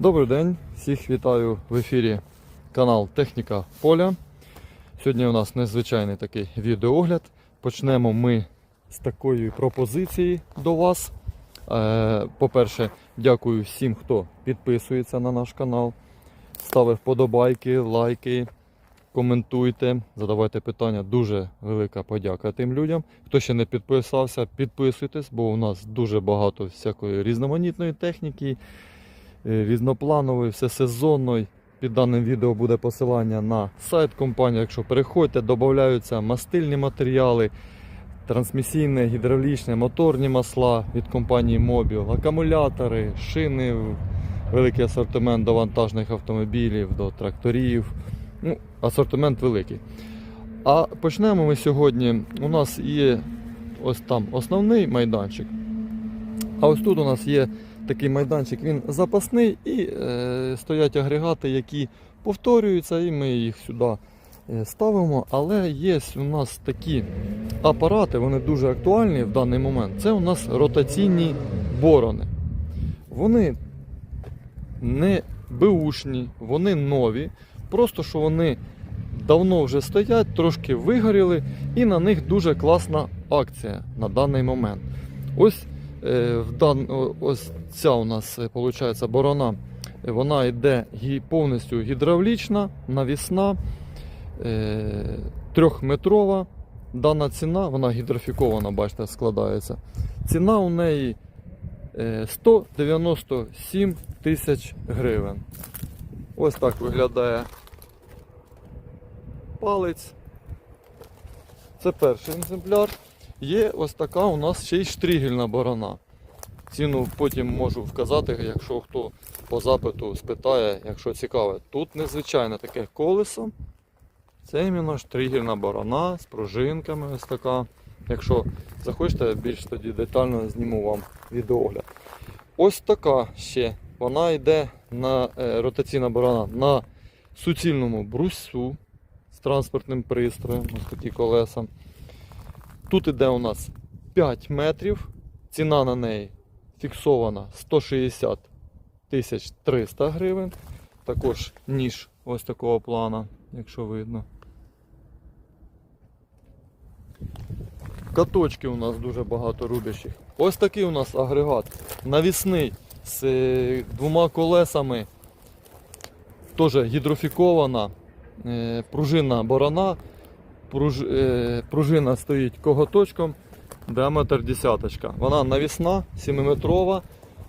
Добрий день, всіх вітаю в ефірі канал Техніка Поля. Сьогодні у нас незвичайний такий відеоогляд. Почнемо ми з такої пропозиції до вас. Е, По-перше, дякую всім, хто підписується на наш канал, ставить вподобайки, лайки, коментуйте, задавайте питання. Дуже велика подяка тим людям. Хто ще не підписався, підписуйтесь, бо у нас дуже багато всякої різноманітної техніки е, різнопланової, всесезонної. Під даним відео буде посилання на сайт компанії. Якщо переходьте, додаються мастильні матеріали, трансмісійне, гідравлічне, моторні масла від компанії Mobil, акумулятори, шини, великий асортимент до вантажних автомобілів, до тракторів. Ну, асортимент великий. А почнемо ми сьогодні. У нас є ось там основний майданчик. А ось тут у нас є такий майданчик, він запасний і е, стоять агрегати, які повторюються, і ми їх сюди е, ставимо. Але є у нас такі апарати, вони дуже актуальні в даний момент. Це у нас ротаційні борони. Вони не беушні, вони нові. Просто що вони давно вже стоять, трошки вигоріли, і на них дуже класна акція на даний момент. Ось в дан... ось ця у нас виходить борона. Е, Вона йде повністю гідравлічна, навісна, е, трьохметрова. Дана ціна, вона гідрофікована, бачите, складається. Ціна у неї е, 197 тисяч гривень. Ось так виглядає палець. Це перший екземпляр. Є ось така у нас ще й штригельна борона. Ціну потім можу вказати, якщо хто по запиту спитає, якщо цікаве. Тут незвичайне таке колесо. Це іменно штригельна борона з пружинками ось така. Якщо захочете, більш тоді детально зніму вам відеогляд. Ось така ще. Вона йде на е, ротаційна борона на суцільному брусу з транспортним пристроєм. Ось такі колеса. Тут іде у нас 5 метрів. Ціна на неї фіксована 160 тисяч 300 гривень. Також ніж ось такого плана, якщо видно. Каточки у нас дуже багато рубящих. Ось такий у нас агрегат. Навісний з е, двома колесами. Теж гідрофікована. е, Пружинна борона. Пруж, е, пружина стоїть коготочком, діаметр десяточка. Вона навісна, 7-метрова.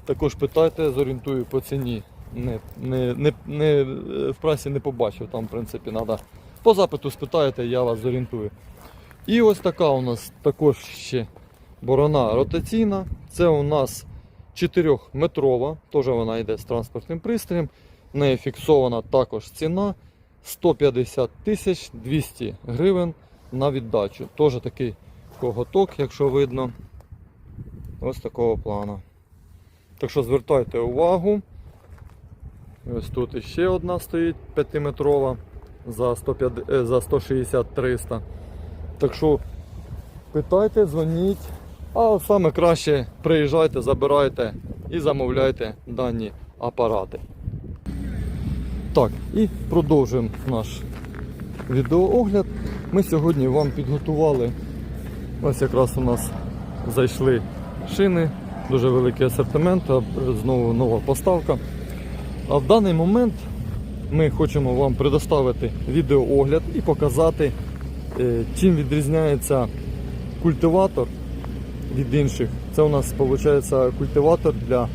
Також питайте, зорієнтую по ціні. Не, не, не, не, е, в прасі не побачив, там в принципі треба. По запиту спитаєте, я вас зорієнтую. І ось така у нас також ще борона ротаційна. Це у нас 4-метрова, теж вона йде з транспортним пристроєм. В неї фіксована також ціна 150 тисяч 200 гривень на віддачу. Теж такий коготок, якщо видно. Ось такого плану. Так що звертайте увагу. Ось тут іще одна стоїть 5-метрова за 150 е, за 160-300. Так що питайте, дзвоніть. А саме краще приїжджайте, забирайте і замовляйте дані апарати. Так, і продовжуємо наш відеоогляд. Ми сьогодні вам підготували. Ось якраз у нас зайшли шини, дуже великий асортимент, а знову нова поставка. А в даний момент ми хочемо вам предоставити відеоогляд і показати, е, чим відрізняється культиватор від інших. Це у нас виходить культиватор для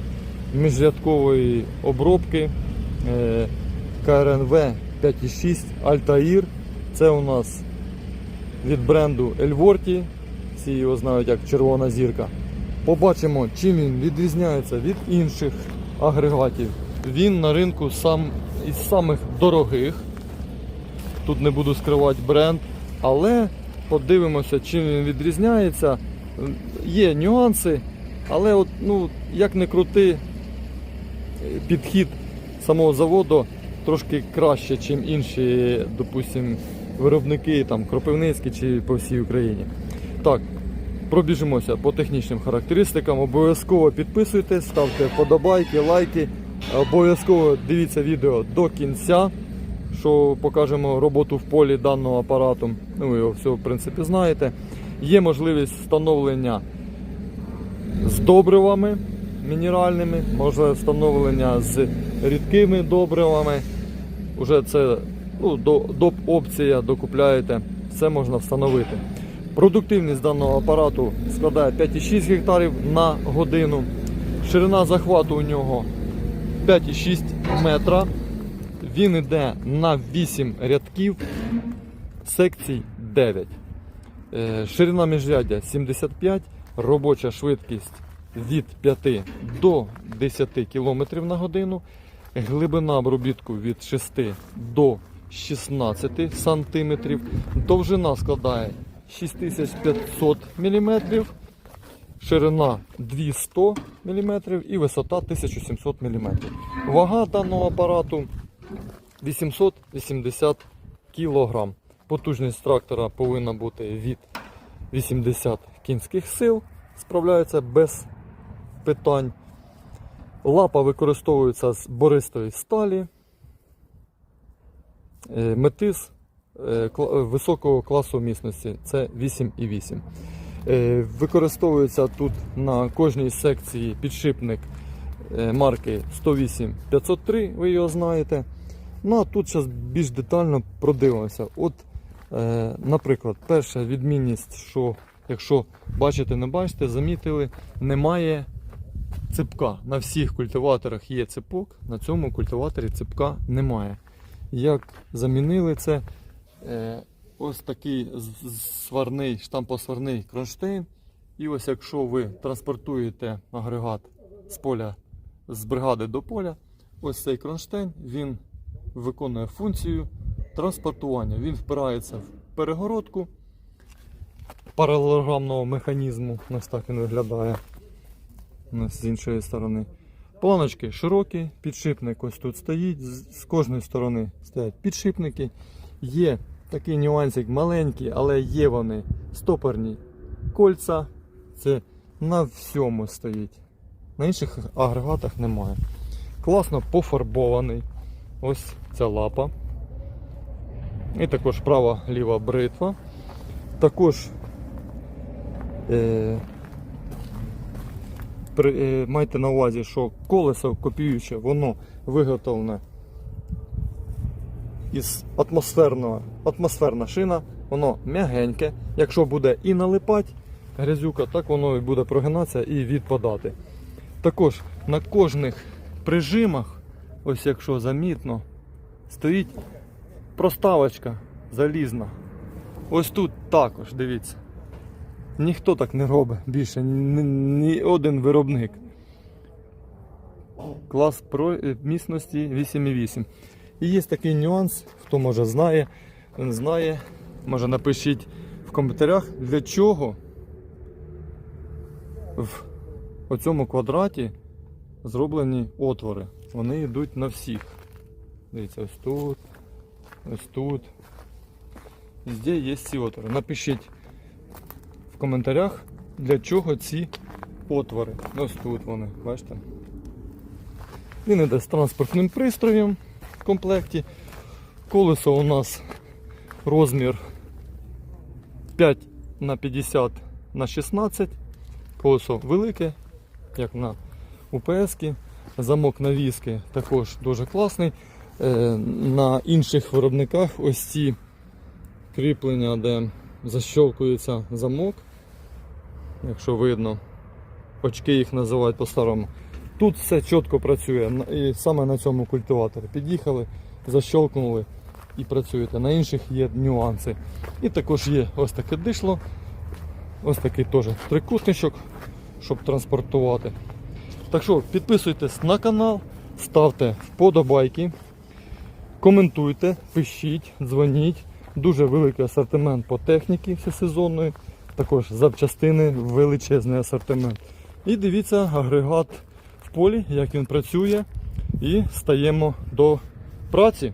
міжрядкової обробки. КРНВ 5.6 Altair. Це у нас від бренду Elvorti. Всі його знають як червона зірка. Побачимо, чим він відрізняється від інших агрегатів. Він на ринку сам із самих дорогих. Тут не буду скривати бренд, але подивимося, чим він відрізняється. Є нюанси, але от, ну, як не крути, підхід самого заводу трошки краще, ніж інші, допустим, виробники там, Кропивницькі чи по всій Україні. Так, пробіжимося по технічним характеристикам. Обов'язково підписуйтесь, ставте вподобайки, лайки. Обов'язково дивіться відео до кінця, що покажемо роботу в полі даного апарату. Ну, ви його все, в принципі, знаєте. Є можливість встановлення з добривами мінеральними, може встановлення з рідкими добривами. Уже це ну, доп опція докупляєте, все можна встановити. Продуктивність даного апарату складає 5,6 гектарів на годину. Ширина захвату у нього 5,6 метра. Він йде на 8 рядків, секцій 9. Е, Ширина міжряддя 75, робоча швидкість від 5 до 10 км на годину, глибина обробітку від 6 до 16 см, довжина складає 6500 мм, ширина 200 мм і висота 1700 мм. Вага даного апарату 880 кг. Потужність трактора повинна бути від 80 кінських сил. Справляється без питань. Лапа використовується з бористої сталі. Е, Метис е, е, високого класу міцності це 8,8. Е, Використовується тут на кожній секції підшипник марки 108 503, ви його знаєте. Ну а тут зараз більш детально продивимося. От, наприклад, перша відмінність, що якщо бачите, не бачите, замітили, немає ципка. На всіх культиваторах є ципок, на цьому культиваторі ципка немає. Як замінили це? Е, ось такий сварний, штампосварний кронштейн. І ось якщо ви транспортуєте агрегат з поля з бригади до поля, ось цей кронштейн він виконує функцію транспортування. Він впирається в перегородку паралелограмного механізму. Ось так він виглядає ось з іншої сторони. Планочки широкі, підшипник ось тут стоїть, з кожної сторони стоять підшипники. Є такий нюансик маленький, але є вони стопорні кольця. Це на всьому стоїть. На інших агрегатах немає. Класно пофарбований. Ось ця лапа. І також права ліва бритва. Також е, майте на увазі, що колесо копіюче, воно виготовлене із атмосферного, атмосферна шина, воно м'ягеньке. Якщо буде і налипати грязюка, так воно і буде прогинатися і відпадати. Також на кожних прижимах, ось якщо замітно, стоїть проставочка залізна. Ось тут також, дивіться. Ніхто так не робить більше, ні, ні один виробник. Клас про е, міцності 8,8. І є такий нюанс, хто може знає, не знає, може напишіть в коментарях, для чого в оцьому квадраті зроблені отвори. Вони йдуть на всіх. Дивіться, ось тут, ось тут. Везде є ці отвори. Напишіть коментарях, для чого ці отвори. Ось тут вони, бачите? Він іде з транспортним пристроєм в комплекті. Колесо у нас розмір 5 на 50 на 16. Колесо велике, як на УПС. Замок навіски також дуже класний. Е, На інших виробниках ось ці кріплення, де защелкується замок, якщо видно, очки їх називають по-старому. Тут все чітко працює і саме на цьому культиваторі. Під'їхали, защелкнули і працюєте. На інших є нюанси. І також є ось таке дишло, ось такий теж трикутничок, щоб транспортувати. Так що підписуйтесь на канал, ставте вподобайки, коментуйте, пишіть, дзвоніть. Дуже великий асортимент по техніці всесезонної, також запчастини, величезний асортимент. І дивіться агрегат в полі, як він працює, і стаємо до праці.